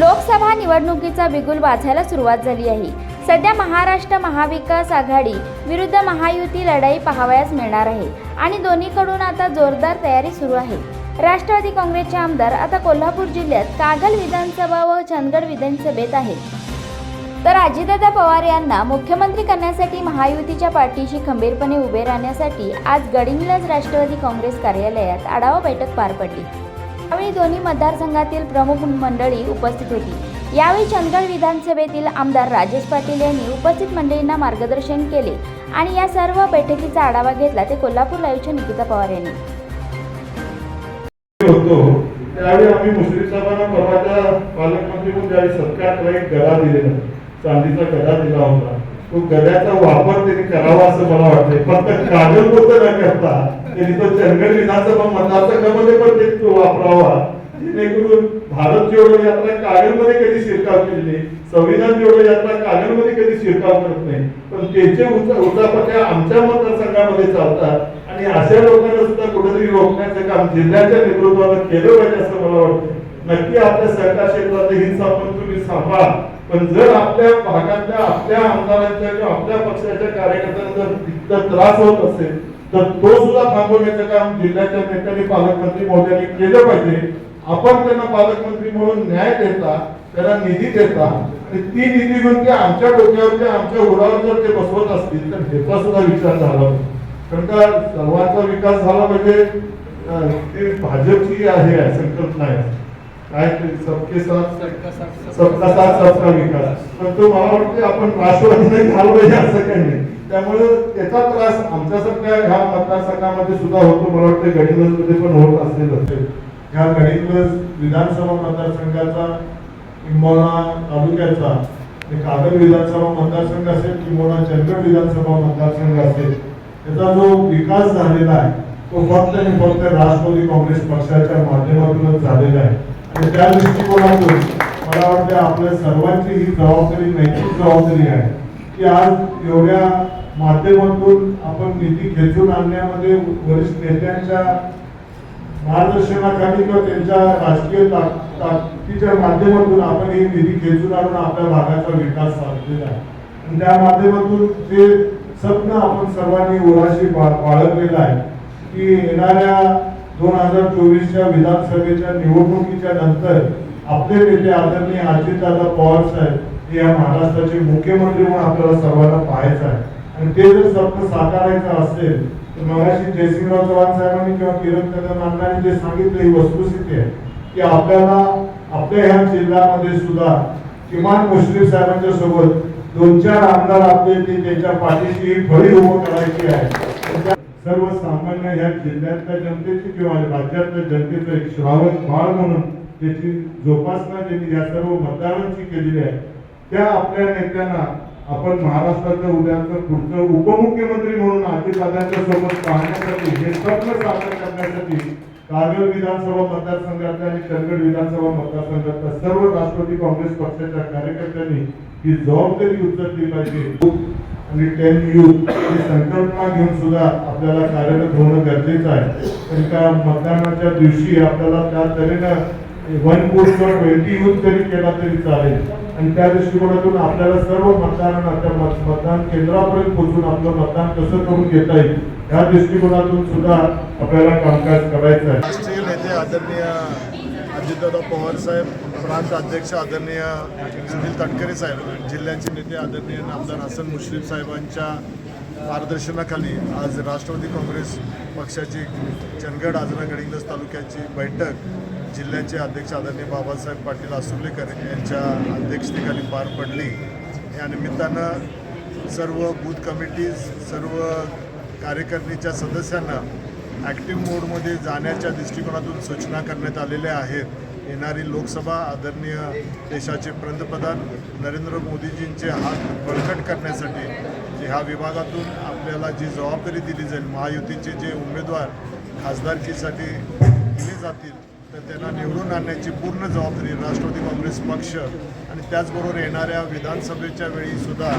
लोकसभा निवडणुकीचा बिगुल वाजायला सुरुवात झाली आहे. सध्या महाराष्ट्र महाविकास आघाडी विरुद्ध महायुती लढाई पाहावयास मिळणार आहे. आणि दोन्हीकडून आता जोरदार तयारी सुरू आहे. राष्ट्रवादी काँग्रेसचे आमदार आता कोल्हापूर जिल्ह्यात कागल विधानसभा व चंदगड विधानसभेत आहेत. तर अजितदादा पवार यांना मुख्यमंत्री करण्यासाठी महायुतीच्या पाठीशी खंबीरपणे उभे राहण्यासाठी आज गडिंगलज राष्ट्रवादी काँग्रेस कार्यालयात आढावा बैठक पार पडली. यावेळी दोन्ही मतदारसंघातील प्रमुख मंडळी उपस्थित होती. यावेळी चंदगड विधानसभेतील आमदार राजेश पाटील यांनी उपस्थित मंडळींना मार्गदर्शन केले आणि या सर्व बैठकीचा आढावा घेतला ते कोल्हापूर लाईव्हच्या निकिता पवार यांनी. त्यावेळी आम्ही मुश्रीफ साहेबांना परवाच्या पालकमंत्री म्हणून ज्यावेळी सत्कार एक गदा दिलेला चांदीचा गदा दिला होता. तो गद्याचा वापर त्यांनी करावा असं मला वाटतंय. फक्त कागदपत्र न करता म्हणजे त्यांनी तो चंदगड विधानसभा मतदारसंघामध्ये पण ते वापरावा. जेणेकरून भारत जोडो यात्रा कागलमध्ये कधी शिरकाव केली नाही संविधान जोडो यात्रा कागलमध्ये कधी शिरकाव करत नाही पण त्याचे उचा- आमच्या मतदारसंघामध्ये चालतात. आणि अशा लोकांना सुद्धा कुठेतरी रोखण्याचं काम जिल्ह्याच्या नेतृत्वानं केलं पाहिजे असं मला वाटतं नक्की आपल्या सहकार क्षेत्रात हित संबंध तुम्ही सांभाळा. पण जर आपल्या भागातल्या आपल्या आमदारांच्या किंवा आपल्या पक्षाच्या कार्यकर्त्यांना जर त्रास होत असेल तर तो सुद्धा थांबवण्याचं काम जिल्ह्याच्या नेत्याने पालकमंत्री महोदयांनी केलं पाहिजे. आपण त्यांना पालकमंत्री म्हणून न्याय देता त्यांना निधी देता आणि ती निधी घेऊन ते आमच्या डोक्यावर ते आमच्या उरावर जर ते बसवत असतील तर ह्याचा सुद्धा विचार झाला पाहिजे. कारण का सर्वांचा विकास झाला म्हणजे ते भाजपची आहे संकल्पना आहे काय सबके साथ सबका साथ सबका विकास. पण तो मला वाटते आपण राष्ट्रवादीने झालं पाहिजे असं काही नाही. त्यामुळे त्याचा त्रास आमच्यासारख्या ह्या मतदारसंघामध्ये सुद्धा होतो. मला वाटतं गडिंग्लजमध्ये पण होत असेल ह्या गडिंग्लज विधानसभा मतदारसंघाचा किंबहुना तालुक्याचा कागद विधानसभा मतदारसंघ असेल किंबहुना चंदगड विधानसभा मतदारसंघ असेल त्याचा जो विकास झालेला आहे तो फक्त आणि फक्त राष्ट्रवादी काँग्रेस पक्षाच्या माध्यमातूनच झालेला आहे. आणि त्या दृष्टिकोनातून मला वाटतं आपल्या सर्वांची ही जबाबदारी नैतिक जबाबदारी आहे की आज एवढ्या माध्यमातून आपण निधी खेचून आणण्यामध्ये वरिष्ठ नेत्यांच्या मार्गदर्शनाखाली किंवा त्यांच्या राजकीय ताकदीच्या माध्यमातून आपण ही निधी खेचून आणून आपल्या भागाचा विकास साधलेला आहे. आणि त्या माध्यमातून जे स्वप्न आपण सर्वांनी ओराशी बाळगलेलं आहे की येणाऱ्या दोन हजार चोवीसच्या विधानसभेच्या निवडणुकीच्या नंतर आपले नेते आदरणीय अजितदादा पवार साहेब हे या महाराष्ट्राचे मुख्यमंत्री म्हणून आपल्याला सर्वांना पाहायचं आहे. आणि ते जर स्वप्न साकारायचं असेल तर मगाशी जयसिंगराव चव्हाण साहेबांनी किंवा किरण कदम जे सांगितलं ही वस्तुस्थिती आहे. की आपल्याला आपल्या ह्या जिल्ह्यामध्ये सुद्धा किमान मुश्रीफ साहेबांच्या सोबत दोन चार आमदार आपले ते त्यांच्या पाठीशी ही फळी उभं करायची आहे. त्या सर्वसामान्य ह्या जिल्ह्यातल्या जनतेची किंवा राज्यातल्या जनतेचं एक श्रावण बाळ म्हणून त्याची जोपासना त्यांनी या सर्व मतदारांची केलेली आहे. त्या आपल्या नेत्यांना आपण महाराष्ट्राचं उद्याचं पुढचं उपमुख्यमंत्री म्हणून अजितदादांच्या सोबत पाहण्यासाठी हे स्वप्न साकार करण्यासाठी कागल विधानसभा मतदारसंघातल्या आणि चंदगड विधानसभा मतदारसंघातल्या सर्व राष्ट्रवादी काँग्रेस पक्षाच्या कार्यकर्त्यांनी ही जबाबदारी उचलली पाहिजे. आणि टेन युथ ही संकल्पना घेऊन सुद्धा आपल्याला कार्यरत होणं गरजेचं आहे. कारण का मतदानाच्या दिवशी आपल्याला त्या तऱ्हेनं वन कोट ट्वेंटी यूथ जरी केला तरी चालेल. आणि त्या दृष्टिकोनातून आपल्याला सर्व मतदारांना त्या मतदान केंद्रापर्यंत पोहोचून आपलं मतदान कसं करून घेता येईल या दृष्टिकोनातून सुद्धा आपल्याला कामकाज करायचं आहे. राष्ट्रीय नेते आदरणीय अजितदादा पवार साहेब प्रांत अध्यक्ष आदरणीय सुनील तटकरे साहेब जिल्ह्याचे नेते आदरणीय आमदार हसन मुश्रीफ साहेबांच्या मार्गदर्शनाखाली आज राष्ट्रवादी काँग्रेस पक्षाची चंदगड आजरा गडिंगस तालुक्याची बैठक जिल्ह्याचे अध्यक्ष आदरणीय बाबासाहेब पाटील आसुर्लेकर यांच्या अध्यक्षतेखाली पार पडली. या निमित्तानं सर्व बूथ कमिटीज सर्व कार्यकारिणीच्या सदस्यांना ॲक्टिव्ह मोडमध्ये जाण्याच्या दृष्टिकोनातून सूचना करण्यात आलेल्या आहेत. येणारी लोकसभा आदरणीय देशाचे पंतप्रधान नरेंद्र मोदीजींचे हात बळकट करण्यासाठी जे ह्या विभागातून आपल्याला जी जबाबदारी दिली जाईल महायुतीचे जे उमेदवार खासदारकीसाठी दिले जातील तर त्यांना निवडून आणण्याची पूर्ण जबाबदारी राष्ट्रवादी काँग्रेस पक्ष आणि त्याचबरोबर येणाऱ्या विधानसभेच्या वेळी सुद्धा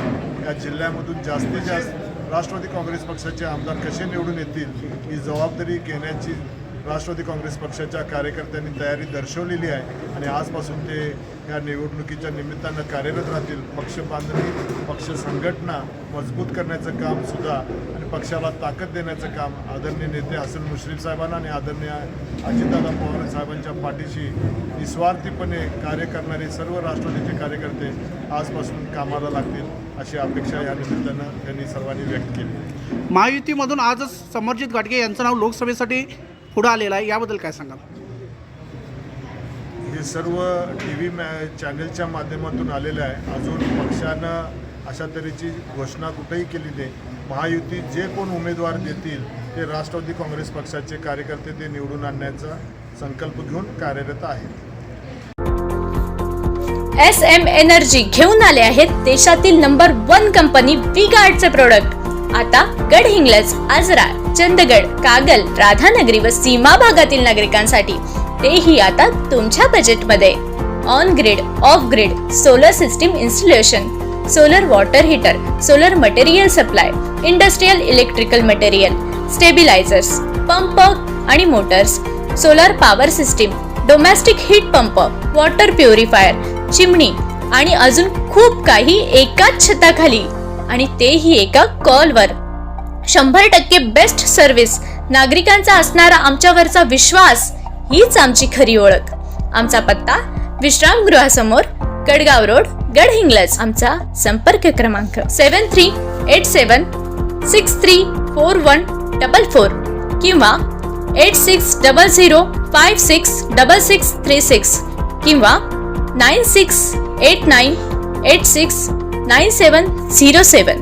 या जिल्ह्यामधून जास्तीत जास्त राष्ट्रवादी काँग्रेस पक्षाचे आमदार कसे निवडून येतील ही जबाबदारी घेण्याची राष्ट्रवादी काँग्रेस पक्षाच्या कार्यकर्त्यांनी तयारी दर्शवलेली आहे आणि आजपासून ते या निवडणुकीच्या निमित्तानं कार्यरत राहतील. पक्ष बांधणी पक्ष संघटना मजबूत करण्याचं काम सुद्धा आणि पक्षाला ताकद देण्याचं काम आदरणीय नेते हसन मुश्रीफ साहेबांना आणि आदरणीय अजितदादा पवार साहेबांच्या पाठीशी निस्वार्थीपणे कार्य करणारे सर्व राष्ट्रवादीचे कार्यकर्ते आजपासून कामाला लागतील अशी अपेक्षा या निमित्तानं त्यांनी सर्वांनी व्यक्त केली. महायुतीमधून आजच समरजित घाटगे यांचं नाव लोकसभेसाठी पुढं आलेलं आहे याबद्दल काय सांगाल? हे सर्व टी व्ही मॅ चॅनलच्या माध्यमातून आलेलं आहे. अजून पक्षानं अशा तऱ्हेची घोषणा कुठेही केली नाही. महायुती जे कोण उमेदवार देतील ते राष्ट्रवादी काँग्रेस पक्षाचे कार्यकर्ते ते निवडून आणण्याचा संकल्प घेऊन कार्यरत आहेत. एस एम एनर्जी घेऊन आले आहेत देशातील नंबर वन कंपनी वी गार्डचे प्रोडक्ट आता गडहिंग्लज आजरा चंदगड कागल राधानगरी व सीमा भागातील नागरिकांसाठी. तेही आता तुमच्या बजेटमध्ये on grid off grid solar system installation solar water heater solar material supply industrial electrical material stabilisers pump आणि motors solar power system domestic heat pump water purifier chimney आणि अजून खूप काही एकाच छताखाली. आणि तेही एका कॉलवर. शंभर टक्के बेस्ट सर्व्हिस नागरिकांचा असणारा आमच्यावरचा विश्वास हीच आमची खरी ओळख. आमचा पत्ता विश्रामगृहासमोर गडगाव रोड गडहिंग्लज आमचा संपर्क क्रमांक seven three eight seven six three four one double four किंवा eight six double zero five six double six three six किंवा nine six eight nine eight six nine seven zero seven